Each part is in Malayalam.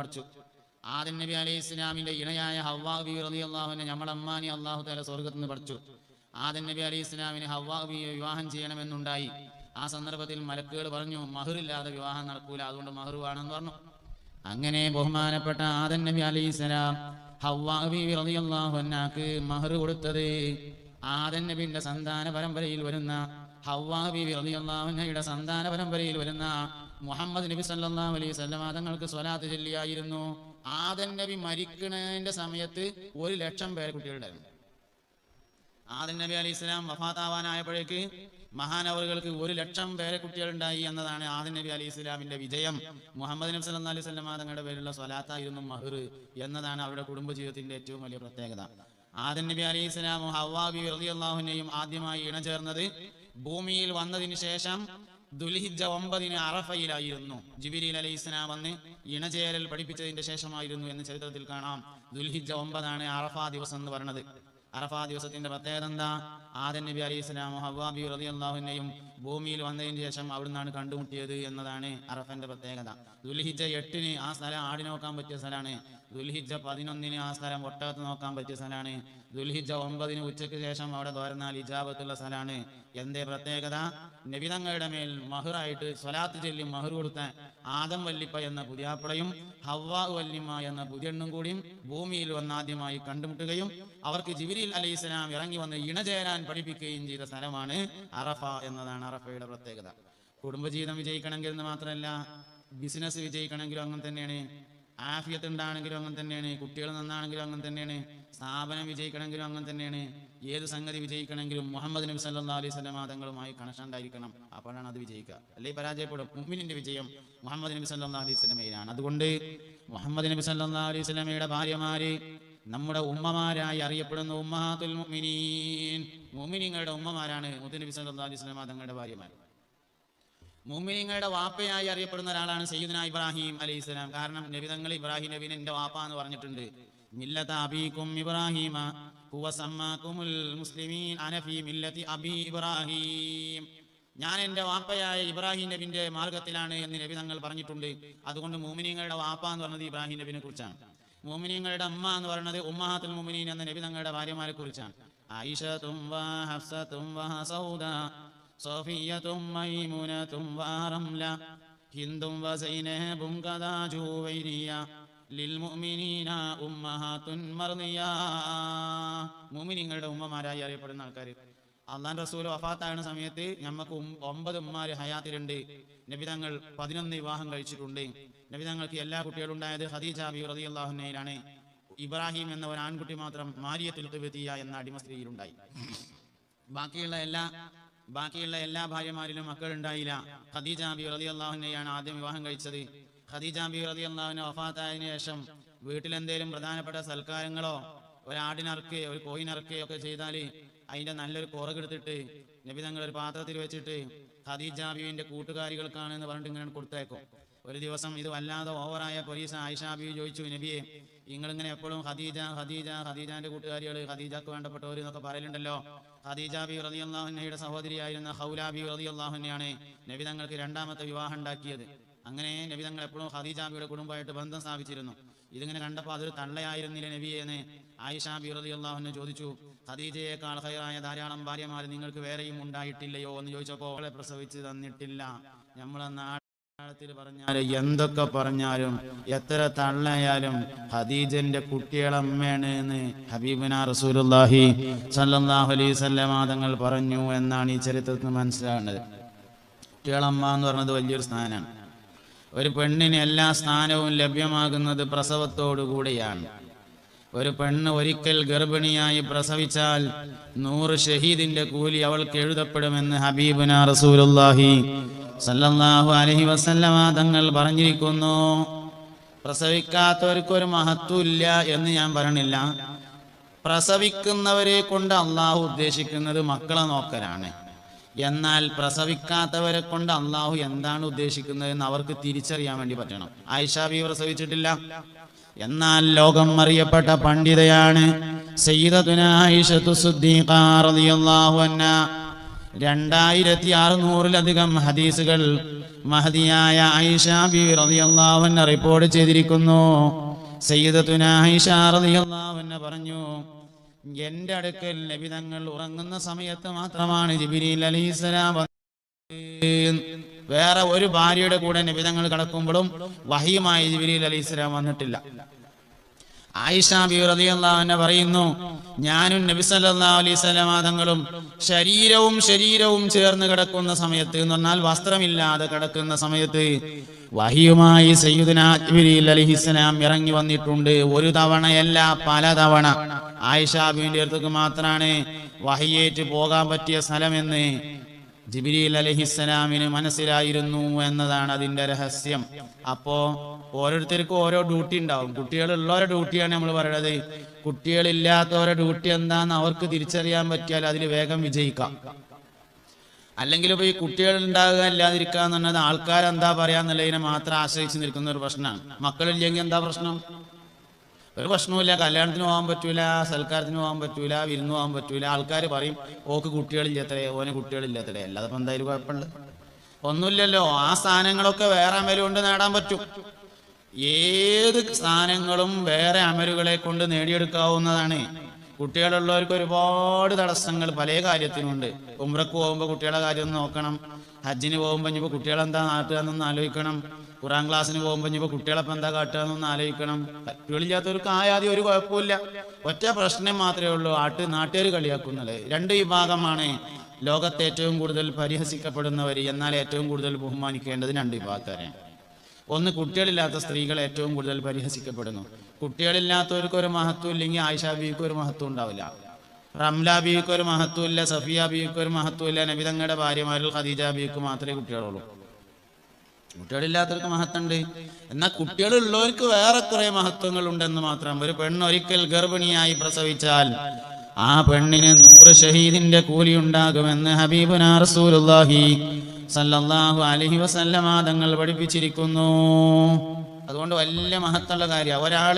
പഠിച്ചു ആദൻ നബി അലൈഹി ഇസ്ലാമിന്റെ ഇണയായ ഹവ്വാ ബി റതി അള്ളാഹുവിനെ നമ്മളെ അമ്മാനി അള്ളാഹു തല സ്വർഗത്തിൽ നിന്ന് പഠിച്ചു. ആദൻ നബി അലൈഹി ഇസ്ലാമിന് ഹവ്വാ ബിയെ വിവാഹം ചെയ്യണമെന്നുണ്ടായി. ആ സന്ദർഭത്തിൽ മലക്കുകൾ പറഞ്ഞു മഹറില്ലാതെ വിവാഹം നടക്കൂല അതുകൊണ്ട് മഹർ വേണമെന്ന് പറഞ്ഞു. അങ്ങനെ ബഹുമാനപ്പെട്ട ആദൻ നബി അലൈഹി സ്വലാം ഹവ്വാ ബി റതി അള്ളാഹുനാക്ക് മഹർ കൊടുത്തത് ആദൻ നബിന്റെ സന്താന പരമ്പരയിൽ വരുന്ന ഹവ്വാ ബി റതി അള്ളാഹുനയുടെ സന്താന പരമ്പരയിൽ വരുന്ന മുഹമ്മദ് നബി സല്ലല്ലാഹു അലൈഹി വസല്ലം തങ്ങൾക്ക് സ്വലാത്ത് ചൊല്ലിയായിരുന്നു. ആദൻ നബി മരിക്കുന്നതിന്റെ സമയത്ത് ഒരു ലക്ഷം പേരെ കുട്ടികളുണ്ടായിരുന്നു. ആദൻ നബി അലൈഹി സ്വലാം വഫാത്താവാനായപ്പോഴേക്ക് മഹാനവറുകൾക്ക് ഒരു ലക്ഷം പേരെ കുട്ടികളുണ്ടായി എന്നതാണ് ആദൻ നബി അലൈഹി സ്വലാമിന്റെ വിജയം. മുഹമ്മദ് നബി സല്ലല്ലാഹു അലൈഹി വസല്ലം തങ്ങളുടെ പേരിലുള്ള സ്വലാത്തായിരുന്നു മഹർ എന്നതാണ് അവരുടെ കുടുംബജീവിതത്തിന്റെ ഏറ്റവും വലിയ പ്രത്യേകത. ആദൻ നബി അലൈഹി സ്വലാമും ഹവാബി റളിയല്ലാഹുവിനെയും ആദ്യമായി ഇണചേർന്നത് ഭൂമിയിൽ വന്നതിന് ശേഷം ദുലിഹിജ ഒമ്പതിന് അറഫയിലായിരുന്നു. ജിബിരിൽ അലൈഹി ഇസ്ലാം വന്ന് ഇണചേരൽ പഠിപ്പിച്ചതിന്റെ ശേഷമായിരുന്നു എന്ന് ചരിത്രത്തിൽ കാണാം. ദുൽഹിജ ഒമ്പതാണ് അറഫാ ദിവസം എന്ന് പറഞ്ഞത് അറഫാ ദിവസത്തിന്റെ പ്രത്യേകത എന്താ? ആദൻ നബി അലൈഹി ഇസ്ലാം ഹവാബി റതി അള്ളാഹുവിനെയും ഭൂമിയിൽ വന്നതിന് ശേഷം അവിടുന്നാണ് കണ്ടുമുട്ടിയത് എന്നതാണ് അറഫന്റെ പ്രത്യേകത. ദുൽഹിജ എട്ടിന് ആ സ്ഥലം ആടി നോക്കാൻ പറ്റിയ സ്ഥലമാണ്. ദുൽഹിജ പതിനൊന്നിന് ആ സ്ഥലം ഒട്ടകത്ത് നോക്കാൻ പറ്റിയ സ്ഥലമാണ്. ദുൽഹിജ ഒമ്പതിന് ഉച്ചയ്ക്ക് ശേഷം അവിടെ തോരുന്നാൽ ഇജാബത്തുള്ള സ്ഥലമാണ്. എന്തേ പ്രത്യേകത? നബിതങ്ങളുടെ മേൽ മഹറായിട്ട് സ്വലാത്ത് ചൊല്ലി മഹർ കൊടുത്ത ആദം വല്ലിപ്പ എന്ന പുതിയാപ്പളയും ഹവ്വാ വല്ലിമ്മ എന്ന പുതിയെണ്ണും കൂടിയും ഭൂമിയിൽ വന്നാദ്യമായി കണ്ടുമുട്ടുകയും അവർക്ക് ജിബിരിൽ അലൈഹി സ്വലാം ഇറങ്ങി വന്ന് ഇണചേരാൻ പഠിപ്പിക്കുകയും ചെയ്ത സ്ഥലമാണ് അറഫ എന്നതാണ് അറഫയുടെ പ്രത്യേകത. കുടുംബജീവിതം വിജയിക്കണമെങ്കിൽ എന്ന് മാത്രമല്ല ബിസിനസ് വിജയിക്കണമെങ്കിലും അങ്ങനെ തന്നെയാണ്. ആഫിയത്ത് ഉണ്ടാണെങ്കിലും അങ്ങനെ തന്നെയാണ് കുട്ടികൾ നന്നാണെങ്കിലും അങ്ങനെ തന്നെയാണ് സ്ഥാപനം വിജയിക്കണമെങ്കിലും അങ്ങനെ തന്നെയാണ് ഏത് സംഗതി വിജയിക്കണമെങ്കിലും മുഹമ്മദ് നബി സല്ലാ അലൈഹി സ്വലം തങ്ങളുമായി കണക്ഷൻ ഉണ്ടായിരിക്കണം. അപ്പോഴാണ് അത് വിജയിക്കുക. അല്ലെങ്കിൽ പരാജയപ്പെടും. മുമ്മിനിന്റെ വിജയം മുഹമ്മദ് നബി സല്ലാ അലൈഹി സ്വലമയിലാണ് അതുകൊണ്ട് മുഹമ്മദ് നബി സല്ലാ അലൈഹി സ്വലമയുടെ ഭാര്യമാര് നമ്മുടെ ഉമ്മമാരായി അറിയപ്പെടുന്ന ഉമ്മഹാത്തുൽ മുഅ്മിനീൻ. മുഅ്മിനീങ്ങളുടെ ഉമ്മമാരാണ് മുഹമ്മദ് നബി സല്ലാ അലൈഹി സ്വലമ തങ്ങളുടെ ഭാര്യമാർ മുഅ്മിനീങ്ങളുടെ വാപ്പയായി അറിയപ്പെടുന്ന ഒരാളാണ് സയ്യിദ്ന ഇബ്രാഹിം അലൈഹി സ്വലാം. കാരണം നബിതങ്ങൾ ഇബ്രാഹിം നബീൻ എന്റെ വാപ്പ എന്ന് പറഞ്ഞിട്ടുണ്ട്. മില്ലത അബീക്കും ഇബ്രാഹിമ മുസ്ലിമീൻ അനഫി മില്ലത്തി അബി ഇബ്രാഹിം. ഞാൻ എന്റെ വാപ്പയായ ഇബ്രാഹിം നബിന്റെ മാർഗത്തിലാണ് എന്ന് നബി തങ്ങൾ പറഞ്ഞിട്ടുണ്ട്. അതുകൊണ്ട് മോമിനിയങ്ങളുടെ വാപ്പ എന്ന് പറഞ്ഞത് ഇബ്രാഹിം നബിനെ കുറിച്ചാണ്. മോമിനിയങ്ങളുടെ അമ്മ എന്ന് പറയുന്നത് ഉമ്മാത്തുൽ മോമിനീൻ എന്ന നബി തങ്ങളുടെ ഭാര്യമാരെ കുറിച്ചാണ്. ആയിഷ തുംവ ഹഫ്സ തുംവ സൗദ صفية ميمونة ورملة هند وزينب كذا جويرية للمؤمنين أمهات مرضية മുഅ്മിനീങ്ങളുടെ ഉമ്മമാരായി അറിയപ്പെടുന്ന ആൾക്കാർ അള്ളാൻ റസൂൽ വഫാത്താകുന്ന സമയത്ത് നമുക്ക് ഉം- ഒമ്പത് ഉമ്മാര് ഹയാത്തിലുണ്ട് നബിതങ്ങൾ പതിനൊന്ന് വിവാഹം കഴിച്ചിട്ടുണ്ട് നബിതങ്ങൾക്ക് എല്ലാ കുട്ടികളും ഉണ്ടായത് ഖദീജ ബി റളിയല്ലാഹുന്നയിലാണ് ഇബ്രാഹിം എന്ന ഒരു ആൺകുട്ടി മാത്രം മാരിയത്തുൽ ഖിബ്തിയ എന്ന അടിമ സ്ത്രീയിലുണ്ടായി ബാക്കിയുള്ള എല്ലാ ബാക്കിയുള്ള എല്ലാ ഭാര്യമാരിലും മക്കൾ ഉണ്ടായില്ല ഖദീജ ബി റതി അള്ളാഹുനെയാണ് ആദ്യം വിവാഹം കഴിച്ചത്. ഖദീജ ബി റതി അള്ളാഹുവിന് വഫാത്തായതിനു ശേഷം വീട്ടിലെന്തേലും പ്രധാനപ്പെട്ട സൽക്കാരങ്ങളോ ഒരാടിനറക്കുക ഒരു കോയിനറക്കുകയോ ഒക്കെ ചെയ്താൽ അതിന്റെ നല്ലൊരു കുറകെടുത്തിട്ട് നബി തങ്ങൾ ഒരു പാത്രത്തിൽ വെച്ചിട്ട് ഖദീജ കൂട്ടുകാരികൾക്കാണ് എന്ന് പറഞ്ഞിട്ട് ഇങ്ങനെ കൊടുത്തേക്കും ഒരു ദിവസം ഇത് വല്ലാതെ ഓവറായ പോലീസ് ആയിഷാബി ചോദിച്ചു നബിയെ നിങ്ങളിങ്ങനെ എപ്പോഴും ഖദീജ ഖദീജ ഖദീജാന്റെ കൂട്ടുകാരികൾ ഖദീജക്ക് വേണ്ടപ്പെട്ടവർ എന്നൊക്കെ പറയലുണ്ടല്ലോ. ഖദീജ ബി റതി അള്ളാഹുനയുടെ സഹോദരിയായിരുന്ന ഹൗലാബി റതി നബി തങ്ങൾക്ക് രണ്ടാമത്തെ വിവാഹം ഉണ്ടാക്കിയത്. അങ്ങനെ നബി തങ്ങൾ എപ്പോഴും ഹദീജാബിയുടെ കുടുംബമായിട്ട് ബന്ധം സ്ഥാപിച്ചിരുന്നു. ഇതിങ്ങനെ കണ്ടപ്പോൾ അതൊരു തള്ളയായിരുന്നില്ല നബിയെന്ന് ആയിഷ ബി റതി അള്ളാഹുനെ ചോദിച്ചു ഖദീജയേക്കാൾ ഹൈറായ ധാരാളം ഭാര്യമാർ നിങ്ങൾക്ക് വേറെയും ഉണ്ടായിട്ടില്ലയോ? എന്ന് ചോദിച്ചപ്പോൾ അവളെ പ്രസവിച്ച് തന്നിട്ടില്ല. നമ്മളെ മലയാളത്തിൽ പറഞ്ഞാൽ എന്തൊക്കെ പറഞ്ഞാലും എത്ര തള്ളയാലും ഹദീജന്റെ കുട്ടികളമ്മയാണ് എന്ന് ഹബീബിന റസൂലുല്ലാഹി സല്ലല്ലാഹു അലൈഹി വസല്ലം തങ്ങൾ പറഞ്ഞു എന്നാണ് ഈ ചരിത്രത്തിൽ മനസ്സിലാകുന്നത്. കുട്ടികളമ്മ എന്ന് പറഞ്ഞത് വലിയൊരു സ്ഥാനമാണ്. ഒരു പെണ്ണിന് എല്ലാ സ്ഥാനവും ലഭ്യമാകുന്നത് പ്രസവത്തോടു കൂടിയാണ്. ഒരു പെണ്ണ് ഒരിക്കൽ ഗർഭിണിയായി പ്രസവിച്ചാൽ നൂറ് ഷഹീദിന്റെ കൂലി അവൾക്ക് എഴുതപ്പെടുമെന്ന് ഹബീബുന റസൂലുള്ളാഹി സല്ലല്ലാഹു അലഹി വസല്ലമ തങ്ങൾ പറഞ്ഞിരിക്കുന്നു പ്രസവിക്കാത്തവർക്കൊരു മഹത്വമില്ല എന്ന് ഞാൻ പറഞ്ഞില്ല. പ്രസവിക്കുന്നവരെ കൊണ്ട് അള്ളാഹു ഉദ്ദേശിക്കുന്നത് മക്കളെ നോക്കലാണ്. എന്നാൽ പ്രസവിക്കാത്തവരെ കൊണ്ട് അള്ളാഹു എന്താണ് ഉദ്ദേശിക്കുന്നത് എന്ന് അവർക്ക് തിരിച്ചറിയാൻ വേണ്ടി പറ്റണം. ആയിഷ ബി പ്രസവിച്ചിട്ടില്ല. എന്നാൽ ലോകം അറിയപ്പെട്ട പണ്ഡിതയാണ് സയ്യിദുന ആയിഷത്തു സുദ്ദീഖ റളിയല്ലാഹു അൻഹ. രണ്ടായിരത്തി അറുന്നൂറിലധികം ഹദീസുകൾ മഹദിയായ ഐഷ ബി റിപ്പോർട്ട് ചെയ്തിരിക്കുന്നു പറഞ്ഞു എന്റെ അടുക്കൽ നബി തങ്ങൾ ഉറങ്ങുന്ന സമയത്ത് മാത്രമാണ് ജിബിരിൽ അലൈഹിസ്സലാം. വേറെ ഒരു ഭാര്യയുടെ കൂടെ നബി തങ്ങൾ കിടക്കുമ്പോഴും വഹിയുമായി ജിബിരിൽ അലൈഹിസ്സലാം വന്നിട്ടില്ല ആയിഷ ബി റളിയല്ലാഹു അൻഹ പറയുന്നു ഞാനും നബി വസല്ലമ തങ്ങളും ശരീരവും ശരീരവും ചേർന്ന് കിടക്കുന്ന സമയത്ത് എന്ന് പറഞ്ഞാൽ വസ്ത്രമില്ലാതെ കിടക്കുന്ന സമയത്ത് വഹിയുമായി സയ്യിദുന ജിബ്രീൽ അലിഹിസ്സലാം ഇറങ്ങി വന്നിട്ടുണ്ട്. ഒരു തവണയല്ല പല തവണ. ആയിഷാബിന്റെ അടുത്തേക്ക് മാത്രമാണ് വഹിയേറ്റ് പോകാൻ പറ്റിയ സ്ഥലമെന്ന് ജിബിരിൽ അലഹിസ്സലാമിന് മനസ്സിലായിരുന്നു എന്നതാണ് അതിന്റെ രഹസ്യം. അപ്പോ ഓരോരുത്തർക്കും ഓരോ ഡ്യൂട്ടി ഉണ്ടാവും. കുട്ടികളുള്ളവരുടെ ഡ്യൂട്ടിയാണ് നമ്മൾ പറയുന്നത് കുട്ടികളില്ലാത്തവരെ ഡ്യൂട്ടി എന്താന്ന് അവർക്ക് തിരിച്ചറിയാൻ പറ്റിയാൽ അതിൽ വേഗം വിജയിക്കാം. അല്ലെങ്കിൽ ഇപ്പൊ ഈ കുട്ടികൾ ഉണ്ടാകുക ഇല്ലാതിരിക്കുക എന്നുള്ളത് ആൾക്കാരെന്താ പറയാന്നുള്ളതിനെ മാത്രം ആശ്രയിച്ച് നിൽക്കുന്ന ഒരു പ്രശ്നമാണ്. മക്കളില്ലെങ്കിൽ എന്താ പ്രശ്നം? ഒരു പ്രശ്നവുമില്ല. കല്യാണത്തിന് പോകാൻ പറ്റൂല സൽക്കാരത്തിന് പോകാൻ പറ്റൂല വിരുന്ന് പോകാൻ പറ്റൂല. ആൾക്കാർ പറയും ഓക്ക് കുട്ടികളില്ലാത്തേ ഓന് കുട്ടികളില്ലാത്തേ അല്ലാതെ ഇപ്പം എന്തായാലും കുഴപ്പമുണ്ട് ഒന്നുമില്ലല്ലോ. ആ സ്ഥാനങ്ങളൊക്കെ വേറെ അമൽ കൊണ്ട് നേടാൻ പറ്റും. ഏത് സ്ഥാനങ്ങളും വേറെ അമലുകളെ കൊണ്ട് നേടിയെടുക്കാവുന്നതാണ്. കുട്ടികളുള്ളവർക്ക് ഒരുപാട് തടസ്സങ്ങൾ പല കാര്യത്തിനുണ്ട്. ഉമ്രക്ക് പോകുമ്പോൾ കുട്ടികളുടെ കാര്യം നോക്കണം. ഹജ്ജിന് പോകുമ്പോൾ ഇനിയിപ്പോൾ കുട്ടികളെന്താ നാട്ടുകാരെന്നൊന്ന് ആലോചിക്കണം. ഖുറാൻ ക്ലാസ്സിന് പോകുമ്പോൾ ഇനിയിപ്പോൾ കുട്ടികളൊപ്പം എന്താ കാട്ടുക ആലോചിക്കണം. കുട്ടികളില്ലാത്തവർക്ക് ആയാദ്യം ഒരു കുഴപ്പമില്ല ഒറ്റ പ്രശ്നം മാത്രമേ ഉള്ളൂ ആട്ട് നാട്ടുകാർ കളിയാക്കുന്നത്. രണ്ട് വിഭാഗമാണ് ലോകത്തെ ഏറ്റവും കൂടുതൽ പരിഹസിക്കപ്പെടുന്നവർ എന്നാൽ ഏറ്റവും കൂടുതൽ ബഹുമാനിക്കേണ്ടത് രണ്ട് വിഭാഗക്കാരെ ഒന്ന് കുട്ടികളില്ലാത്ത സ്ത്രീകൾ ഏറ്റവും കൂടുതൽ പരിഹസിക്കപ്പെടുന്നു. കുട്ടികളില്ലാത്തവർക്ക് ഒരു മഹത്വം ഇല്ലെങ്കിൽ ആയിഷ ബീവിക്ക് ഒരു മഹത്വം ഉണ്ടാവില്ല. റംല ബീവിക്ക് ഒരു മഹത്വം ഇല്ല സഫിയ ബീവിക്ക് ഒരു മഹത്വം ഇല്ല നബിതങ്ങളുടെ ഭാര്യമാരിൽ ഖദീജ ബീവിക്ക് മാത്രമേ കുട്ടികളുള്ളൂ. കുട്ടികളില്ലാത്തവർക്ക് മഹത്വമുണ്ട് എന്നാൽ കുട്ടികളുള്ളവർക്ക് വേറെ കുറെ മഹത്വങ്ങൾ ഉണ്ടെന്ന് മാത്രം. ഒരു പെണ്ണ് ഒരിക്കൽ ഗർഭിണിയായി പ്രസവിച്ചാൽ ആ പെണ്ണിന് നൂറ് ഷഹീദിന്റെ കൂലി ഉണ്ടാകുമെന്ന് ഹബീബുന റസൂലുള്ളാഹി സല്ലല്ലാഹു അലൈഹി വസല്ലമ തങ്ങൾ പഠിപ്പിച്ചിരിക്കുന്നു. അതുകൊണ്ട് വലിയ മഹത്തുള്ള കാര്യം. ഒരാൾ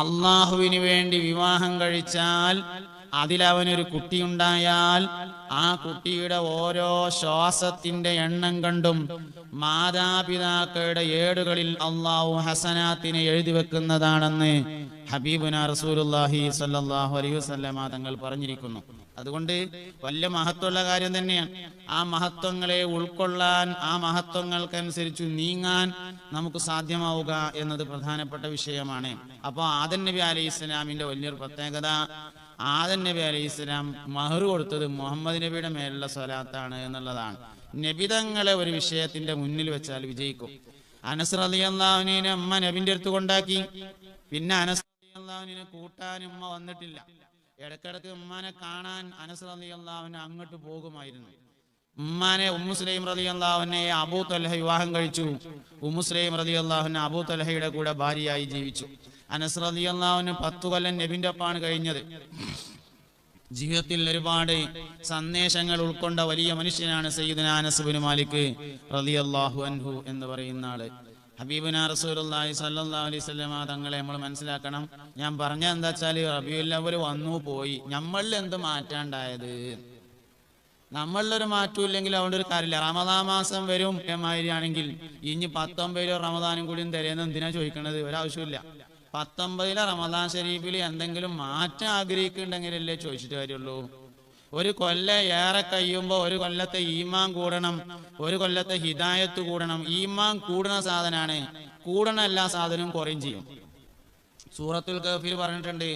അള്ളാഹുവിന് വേണ്ടി വിവാഹം കഴിച്ചാൽ അതിലവനൊരു കുട്ടിയുണ്ടായാൽ ആ കുട്ടിയുടെ ഓരോ ശ്വാസത്തിന്റെ എണ്ണം കണ്ടും മാതാപിതാക്കളുടെ ഏടുകളിൽ അള്ളാഹു ഹസനാത്തിനെ എഴുതി വെക്കുന്നതാണെന്ന് ഹബീബുന റസൂലുല്ലാഹി സല്ലാഹു അലൈഹി വസ്ലമ തങ്ങൾ പറഞ്ഞിരിക്കുന്നു. അതുകൊണ്ട് വലിയ മഹത്വമുള്ള കാര്യം തന്നെയാണ്. ആ മഹത്വങ്ങളെ ഉൾക്കൊള്ളാൻ ആ മഹത്വങ്ങൾക്കനുസരിച്ച് നീങ്ങാൻ നമുക്ക് സാധ്യമാവുക എന്നത് പ്രധാനപ്പെട്ട വിഷയമാണ്. അപ്പോൾ ആദൻ നബി അലൈഹി ഇസ്ലാമിന്റെ വലിയൊരു പ്രത്യേകത ആദൻ നബി അലൈഹി ഇസ്ലാം മഹർ കൊടുത്തത് മുഹമ്മദ് നബിയുടെ മേലുള്ള സ്വലാത്താണ് എന്നുള്ളതാണ്. നബിതങ്ങളെ ഒരു വിഷയത്തിന്റെ മുന്നിൽ വെച്ചാൽ വിജയിക്കും. അനസ് റളിയല്ലാഹുവിനെ അമ്മ നബിന്റെ അടുത്ത് കൊണ്ടാക്കി. പിന്നെ അനസ് റളിയല്ലാഹുവിനെ കൂട്ടാൻ ഉമ്മ വന്നിട്ടില്ല. ഇടക്കിടക്ക് ഉമ്മാനെ കാണാൻ അനസ് റളിയല്ലാഹുവിനെ അങ്ങോട്ട് പോകുമായിരുന്നു. ഉമ്മാനെ ഉമ്മുസ്ലൈം റലി അള്ളാഹുനെ അബൂ തലഹ വിവാഹം കഴിച്ചു. ഉമ്മുസ്ലൈം റലി അള്ളാഹുനെ അബൂ തലഹയുടെ കൂടെ ഭാര്യയായി ജീവിച്ചു. അനസ് റലി അള്ളാഹുന് പത്തു കൊല്ലം നബിന്റെ ഒപ്പാണ് കഴിഞ്ഞത്. ജീവിതത്തിൽ ഒരുപാട് സന്ദേശങ്ങൾ ഉൾക്കൊണ്ട വലിയ മനുഷ്യനാണ് സയ്യിദുന അനസ് ബിൻ മാലിക് അള്ളാഹു അൻഹു എന്ന് പറയുന്ന ആൾ. ഹബീബുന റസൂലി സ്വല്ലല്ലാഹു അലൈഹി തങ്ങളെ നമ്മൾ മനസ്സിലാക്കണം. ഞാൻ പറഞ്ഞ എന്താ വെച്ചാൽ റബിയുല്ലവർ വന്നു പോയി. നമ്മളിൽ എന്ത് മാറ്റാണ്ടായത്? നമ്മളിലൊരു മാറ്റവും ഇല്ലെങ്കിൽ അതുകൊണ്ട് ഒരു കാര്യമില്ല. റമദാ മാസം വരും മാതിരിയാണെങ്കിൽ ഇനി പത്തൊമ്പതിലോ റമദാനും കൂടിയും തരുന്ന എന്തിനാ ചോദിക്കണത്? ഒരാവശ്യമില്ല പത്തൊമ്പതിലെ റമദാൻ ഷരീഫിൽ എന്തെങ്കിലും മാറ്റം ആഗ്രഹിക്കുന്നുണ്ടെങ്കിലല്ലേ ചോദിച്ചിട്ട് കാര്യമുള്ളൂ. ഒരു കൊല്ല ഏറെ കഴിയുമ്പോൾ ഒരു കൊല്ലത്തെ ഈമാൻ കൂടണം. ഒരു കൊല്ലത്തെ ഹിദായത്ത് കൂടണം. ഈമാൻ കൂടുന്ന സാധനമാണ് കൂടണ എല്ലാ സാധനവും കുറയും ചെയ്യും. സൂറത്തുൽ കഹഫിൽ പറഞ്ഞിട്ടുണ്ട്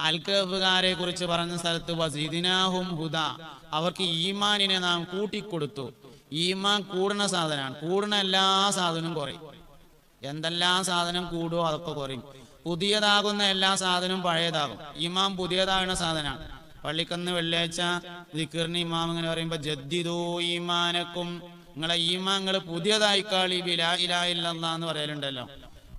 അൽ കഹഫുകാരെ കുറിച്ച് പറഞ്ഞ സ്ഥലത്ത് വസീദിനാഹും ഹുദ. അവർക്ക് ഈമാനിനെ നാം കൂട്ടിക്കൊടുത്തു. ഈമാൻ കൂടുന്ന സാധനമാണ് കൂടുന്ന എല്ലാ സാധനവും കുറയും. എന്തെല്ലാം സാധനം കൂടുമോ അതൊക്കെ കുറയും. പുതിയതാകുന്ന എല്ലാ സാധനവും പഴയതാകും. ഇമാം പുതിയതാകുന്ന സാധനമാണ് പള്ളിക്കന്ന് വെള്ളിയാഴ്ച ദിക്കറിന് ഇമാം ഇങ്ങനെ പറയുമ്പോ ജദ്ദിദോ ഈമാനക്കും. നിങ്ങളെ ഈമാങ്ങൾ പുതിയതായി കാളി ബിലാ ഇലാ ഇല്ലല്ലാ എന്ന് പറയലുണ്ടല്ലോ.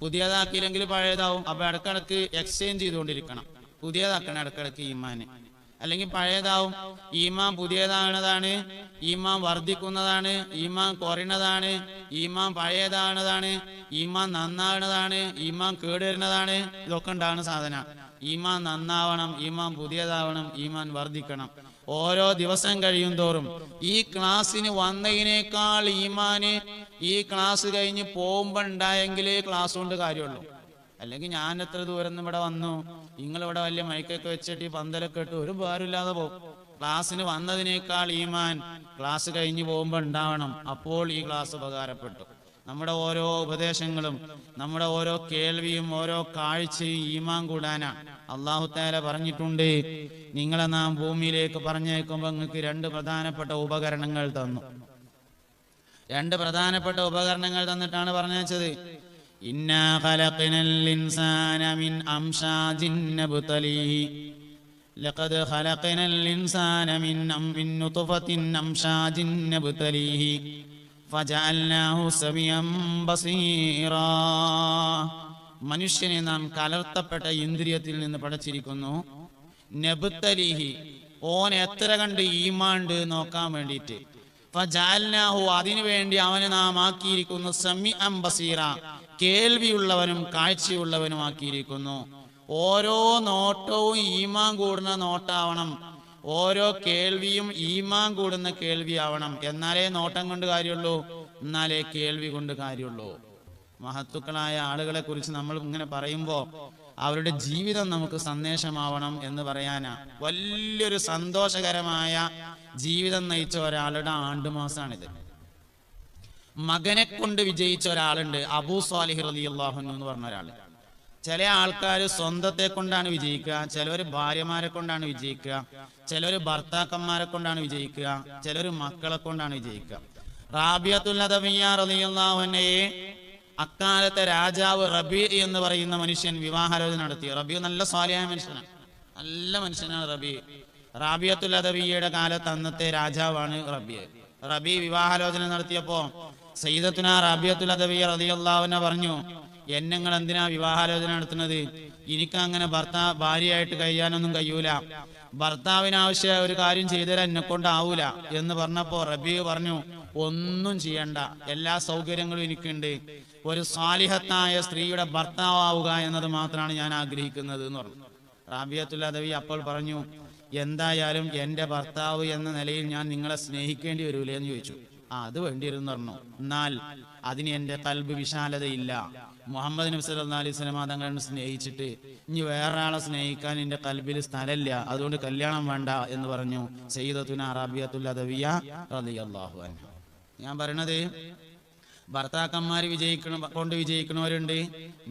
പുതിയതാക്കിയില്ലെങ്കിൽ പഴയതാവും. അപ്പൊ ഇടക്കിടക്ക് എക്സ്ചേഞ്ച് ചെയ്തുകൊണ്ടിരിക്കണം. പുതിയതാക്കണം ഇടക്കിടക്ക് ഈമാന്. അല്ലെങ്കിൽ പഴയതാവും ഈമാൻ പുതിയതാണതാണ് ഈമാൻ വർദ്ധിക്കുന്നതാണ് ഈമാൻ കുറയുന്നതാണ് ഈമാൻ പഴയതാണതാണ് ഈമാൻ നന്നാകുന്നതാണ് ഈമാൻ കേടുവരുന്നതാണ് ഇതൊക്കെ ഉണ്ടാകുന്ന സാധന. ഈമാൻ നന്നാവണം ഈമാൻ പുതിയതാവണം ഈമാൻ വർദ്ധിക്കണം. ഓരോ ദിവസം കഴിയും തോറും ഈ ക്ലാസ്സിന് വന്നതിനേക്കാൾ ഈമാന് ഈ ക്ലാസ് കഴിഞ്ഞ് പോകുമ്പോൾ ഉണ്ടായെങ്കിലേ ക്ലാസ് കൊണ്ട് കാര്യമുള്ളൂ. അല്ലെങ്കിൽ ഞാൻ എത്ര ദൂരം ഇവിടെ വന്നു. നിങ്ങളിവിടെ വലിയ മൈക്കൊക്കെ വെച്ചിട്ട് ഈ പന്തലൊക്കെ ഇട്ട് ഒരു ഭാരമില്ലാതെ പോകും. ക്ലാസ്സിന് വന്നതിനേക്കാൾ ഈമാൻ ക്ലാസ് കഴിഞ്ഞു പോകുമ്പോൾ ഉണ്ടാവണം. അപ്പോൾ ഈ ക്ലാസ് ഉപകാരപ്പെട്ടു. നമ്മുടെ ഓരോ ഉപദേശങ്ങളും നമ്മുടെ ഓരോ കേൾവിയും ഓരോ കാഴ്ചയും ഈമാൻ കൂടാനാണ് അള്ളാഹു താല പറഞ്ഞിട്ടുണ്ട് നിങ്ങളെ നാം ഭൂമിയിലേക്ക് പറഞ്ഞേക്കുമ്പോൾ നിങ്ങൾക്ക് രണ്ട് പ്രധാനപ്പെട്ട ഉപകരണങ്ങൾ തന്നു. രണ്ട് പ്രധാനപ്പെട്ട ഉപകരണങ്ങൾ തന്നിട്ടാണ് പറഞ്ഞത് മനുഷ്യനെ നാം കലർത്തപ്പെട്ട ഇന്ദ്രിയത്തിൽ നിന്ന് പഠിച്ചിരിക്കുന്നു. നബുത്തലിഹി ഓൻ എത്ര കണ്ട് ഈമാണ്ട് നോക്കാൻ വേണ്ടിയിട്ട്. അതിനു വേണ്ടി അവനെ നാം ആക്കിയിരിക്കുന്നു. സമി ബസീറ. കേൾവിയുള്ളവനും കാഴ്ചയുള്ളവനും ആക്കിയിരിക്കുന്നു ഓരോ നോട്ടവും ഈമാൻ കൂടുന്ന നോട്ടാവണം. ഓരോ കേൾവിയും ഈമാൻ കൂടുന്ന കേൾവിയാവണം. എന്നാലേ നോട്ടം കൊണ്ട് കാര്യമുള്ളൂ എന്നാലേ കേൾവി കൊണ്ട് കാര്യമുള്ളൂ. മഹത്തുക്കളായ ആളുകളെ കുറിച്ച് നമ്മൾ ഇങ്ങനെ പറയുമ്പോൾ അവരുടെ ജീവിതം നമുക്ക് സന്ദേശമാവണം എന്ന് പറയാനാ. വലിയൊരു സന്തോഷകരമായ ജീവിതം നയിച്ച ഒരാളുടെ ആണ്ടുമാസാണിത്. മകനെ കൊണ്ട് വിജയിച്ച ഒരാളുണ്ട് അബൂ സാലിഹ് അലി അള്ളാഹു എന്ന് പറഞ്ഞ ഒരാൾ ചില ആൾക്കാർ സ്വന്തത്തെ കൊണ്ടാണ് വിജയിക്കുക ചിലവർ ഭാര്യമാരെ കൊണ്ടാണ് വിജയിക്കുക ചിലർ ഭർത്താക്കന്മാരെ കൊണ്ടാണ് വിജയിക്കുക ചിലർ മക്കളെ കൊണ്ടാണ് വിജയിക്കുക. റാബിയത്തുൽ റളിയല്ലാഹുവിനെയെ അക്കാലത്തെ രാജാവ് റബി എന്ന് പറയുന്ന മനുഷ്യൻ വിവാഹാലോചന നടത്തി. റബി നല്ല സ്വാലിയായ മനുഷ്യനാണ്. നല്ല മനുഷ്യനാണ് റബി. റാബിയത്തുൽ അദവിയുടെ കാലത്ത് അന്നത്തെ രാജാവാണ് റബി. റബി വിവാഹാലോചന നടത്തിയപ്പോ സയ്യിദത്തുന റാബിയത്തുൽ അദവി പറഞ്ഞു എന്നെങ്ങൾ എന്തിനാ വിവാഹാലോചന നടത്തുന്നത്? എനിക്ക് അങ്ങനെ ഭർത്താ ഭാര്യയായിട്ട് കഴിയാനൊന്നും കഴിയൂല. ഭർത്താവിന് ആവശ്യമായ ഒരു കാര്യം ചെയ്തുതരാൻ എന്നെ കൊണ്ടാവൂല എന്ന് പറഞ്ഞപ്പോ റബി പറഞ്ഞു ഒന്നും ചെയ്യണ്ട. എല്ലാ സൗകര്യങ്ങളും എനിക്കുണ്ട്. ഒരു സ്വാലിഹത്തായ സ്ത്രീയുടെ ഭർത്താവുക എന്നത് മാത്രമാണ് ഞാൻ ആഗ്രഹിക്കുന്നത് എന്ന് പറഞ്ഞു. റാബിയത്തുല്ലാദവി അപ്പോൾ പറഞ്ഞു എന്തായാലും എന്റെ ഭർത്താവ് എന്ന നിലയിൽ ഞാൻ നിങ്ങളെ സ്നേഹിക്കേണ്ടി വരൂലേ? എന്ന് ചോദിച്ചു. അത് വേണ്ടിയിരുന്നു പറഞ്ഞു. എന്നാൽ അതിന് എന്റെ കൽബ് വിശാലതയില്ല. മുഹമ്മദ് നബി സല്ലല്ലാഹു അലൈഹി വസല്ലം തങ്ങളെ സ്നേഹിച്ചിട്ട് ഇനി വേറെ ആളെ സ്നേഹിക്കാൻ എന്റെ കൽബിൽ സ്ഥലമില്ല. അതുകൊണ്ട് കല്യാണം വേണ്ട എന്ന് പറഞ്ഞു സയ്യിദത്തുന അദവിയ റളിയല്ലാഹു അൻഹ. ഞാൻ പറയണത് ഭർത്താക്കന്മാര് വിജയിക്കണ കൊണ്ട് വിജയിക്കണവരുണ്ട്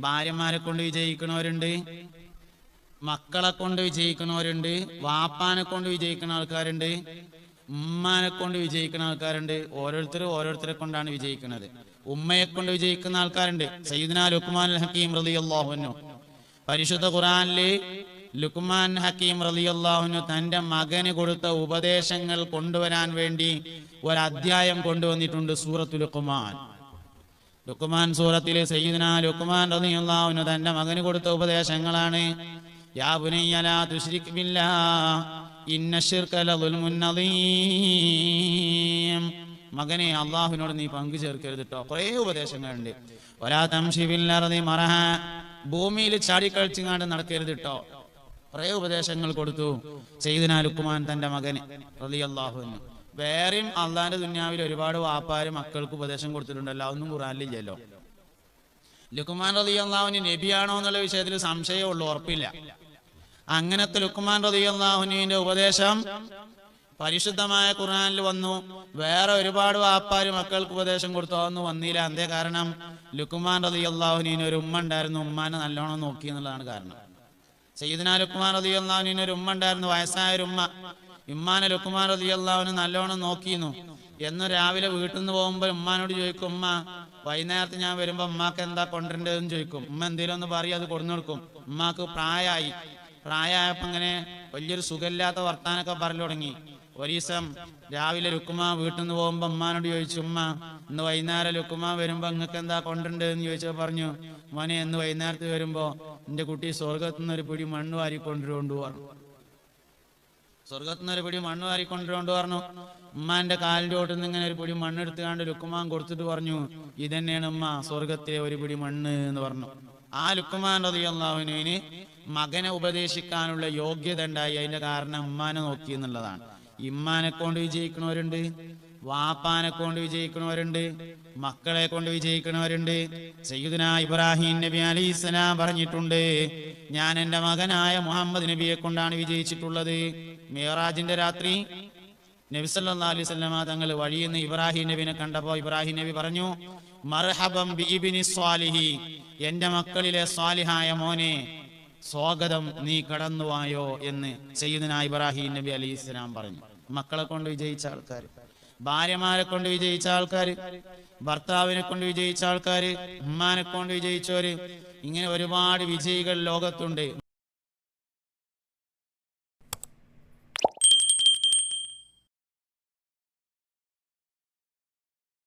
ഭാര്യമാരെ കൊണ്ട് വിജയിക്കണവരുണ്ട് മക്കളെ കൊണ്ട് വിജയിക്കണവരുണ്ട് വാപ്പാനെ കൊണ്ട് വിജയിക്കുന്ന ആൾക്കാരുണ്ട്. ഉമ്മാനെ കൊണ്ട് വിജയിക്കുന്ന ആൾക്കാരുണ്ട്. ഓരോരുത്തരും ഓരോരുത്തരെ കൊണ്ടാണ് വിജയിക്കുന്നത്. ഉമ്മയെ കൊണ്ട് വിജയിക്കുന്ന ആൾക്കാരുണ്ട്. സയ്യിദ്ന ലുക്മാൻ ഹക്കീം റളിയല്ലാഹു അൻഹു. പരിശുദ്ധ ഖുറാനിൽ ലുക്മാൻ ഹക്കീം റളിയല്ലാഹുനു തന്റെ മകന് കൊടുത്ത ഉപദേശങ്ങൾ കൊണ്ടുവരാൻ വേണ്ടി ഒരു അധ്യായം കൊണ്ടുവന്നിട്ടുണ്ട് സൂറത്തു ലുക്മാൻ. ലുക്മാൻ സൂറത്തിലെ സയ്യിദ്ന ലുക്മാൻ റളിയല്ലാഹുനു തന്റെ മകന് കൊടുത്ത ഉപദേശങ്ങളാണ്. യാ ബുനയ്യ ലാ തുശ്രിക് ബില്ലാഹ് ഇന്ന മകനെ അള്ളാഹുവിനോട് നീ പങ്കു ചേർക്കരുത് കേട്ടോ കുറേ ഉപദേശങ്ങളുണ്ട്. ഒരാ തംഷിബില്ലറതി മറഹ. ഭൂമിയിൽ ചാടിക്കളിച്ചിങ്ങാണ്ട് നടക്കരുത് കേട്ടോ കുറേ ഉപദേശങ്ങൾ കൊടുത്തു. ചെയ്തിന ലുക്കുമാൻ തന്റെ മകന് റലി അള്ളാഹുവിന് വേറെയും അള്ളാന്റെ ദുന്യാവിൽ ഒരുപാട് വാപ്പാര് മക്കൾക്ക് ഉപദേശം കൊടുത്തിട്ടുണ്ടല്ലോ. അതൊന്നും ഖുറാനിലില്ലല്ലോ ലുക്കുമാൻ റലി അള്ളാഹുവിന് നബിയാണോ എന്നുള്ള വിഷയത്തിൽ സംശയമേ ഉള്ളൂ ഉറപ്പില്ല. അങ്ങനത്തെ ലുക്മാൻ റതിയാഹുനീന്റെ ഉപദേശം പരിശുദ്ധമായ ഖുർആാനിൽ വന്നു. വേറെ ഒരുപാട് വാപ്പാര് മക്കൾക്ക് ഉപദേശം കൊടുത്തു. അതൊന്നും വന്നില്ല. അതേ കാരണം? ലുക്കുമാൻ റതി ഒരു ഉമ്മ ഉണ്ടായിരുന്നു. ഉമ്മാനെ നല്ലോണം നോക്കി എന്നുള്ളതാണ് കാരണം. സയ്യിദിന ലുക്കുമാൻ റതി ഒരു ഉമ്മ ഉണ്ടായിരുന്നു. വയസ്സായ ഒരു ഉമ്മ. ഉമ്മാനെ ലുക്കുമാൻ റതി നല്ലോണം നോക്കിയിരുന്നു. എന്ന് രാവിലെ വീട്ടിൽ നിന്ന് പോകുമ്പോൾ ഉമ്മാനോട് ചോദിക്കും ഉമ്മ വൈകുന്നേരത്ത് ഞാൻ വരുമ്പോ ഉമ്മാക്ക് എന്താ കൊണ്ടുവരേണ്ടതെന്ന് ചോദിക്കും. ഉമ്മ എന്തെങ്കിലും ഒന്ന് പറയും അത് കൊടുന്നു കൊടുക്കും. ഉമ്മാക്ക് പ്രായമായി പ്രായമായപ്പോ ഇങ്ങനെ വലിയൊരു സുഖമില്ലാത്ത വർത്താനൊക്കെ പറഞ്ഞു തുടങ്ങി. ഒരു ദിവസം രാവിലെ ലുക്കുമ വീട്ടിൽ നിന്ന് പോകുമ്പോ ഉമ്മാനോട് ചോദിച്ചു ഉമ്മ ഇന്ന് വൈകുന്നേരം ലുക്കുമ വരുമ്പോ നിങ്ങൾക്ക് എന്താ കൊണ്ടുണ്ട് എന്ന് ചോദിച്ചപ്പോൾ പറഞ്ഞു മോനെ ഇന്ന് വൈകുന്നേരത്ത് വരുമ്പോ എന്റെ കുട്ടി സ്വർഗത്തു നിന്ന് ഒരു പിടി മണ്ണ് വാരി കൊണ്ടുവരുകൊണ്ട് പറഞ്ഞു. സ്വർഗത്തു നിന്ന് ഒരു പിടി മണ്ണ് വാരി കൊണ്ടുവരുകൊണ്ട് പറഞ്ഞു. ഉമ്മാന്റെ കാലിന്റെ ഓട്ടിൽ നിന്ന് ഇങ്ങനെ ഒരു പിടി മണ്ണ് എടുത്തുകൊണ്ട് ലുക്കുമാൻ കൊടുത്തിട്ട് പറഞ്ഞു ഇതന്നെയാണ് ഉമ്മ സ്വർഗത്തിലെ ഒരു പിടി മണ്ണ് എന്ന് പറഞ്ഞു. ആ ലുക്കുമാൻ റതിയല്ലാഹുവിന് മകനെ ഉപദേശിക്കാനുള്ള യോഗ്യത ഉണ്ടായി. അതിന്റെ കാരണം ഉമ്മാനെ നോക്കി എന്നുള്ളതാണ്. ഇമ്മാനെ കൊണ്ട് വിജയിക്കണവരുണ്ട് വാപ്പാനെ കൊണ്ട് വിജയിക്കണവരുണ്ട് മക്കളെ കൊണ്ട് വിജയിക്കണവരുണ്ട് സയ്യിദുന ഇബ്രാഹിം നബി അലി ഇസ്ലാം പറഞ്ഞിട്ടുണ്ട് ഞാൻ എന്റെ മകനായ മുഹമ്മദ് നബിയെ കൊണ്ടാണ് വിജയിച്ചിട്ടുള്ളത്. മേറാജിന്റെ രാത്രി നബിസല്ലാ അലൈഹി സ്വലമ തങ്ങൾ വഴിയെന്ന് ഇബ്രാഹിം നബിനെ കണ്ടപ്പോൾ ഇബ്രാഹിം നബി പറഞ്ഞു മർഹബം ബി ഇബ്നി സ്വാലിഹി. എന്റെ മക്കളിലെ സ്വാലിഹായ മോനെ സ്വാഗതം നീ കടന്നുവായോ എന്ന് സയ്യിദുന ഇബ്രാഹിം നബി അലി ഇസ്ലാം പറഞ്ഞു. മക്കളെ കൊണ്ട് വിജയിച്ച ആൾക്കാർ ഭാര്യമാരെ കൊണ്ട് വിജയിച്ച ആൾക്കാർ ഭർത്താവിനെ കൊണ്ട് വിജയിച്ച ആൾക്കാർ ഉമ്മാനെ കൊണ്ട് വിജയിച്ചവര് ഇങ്ങനെ ഒരുപാട് വിജയികൾ ലോകത്തുണ്ട്.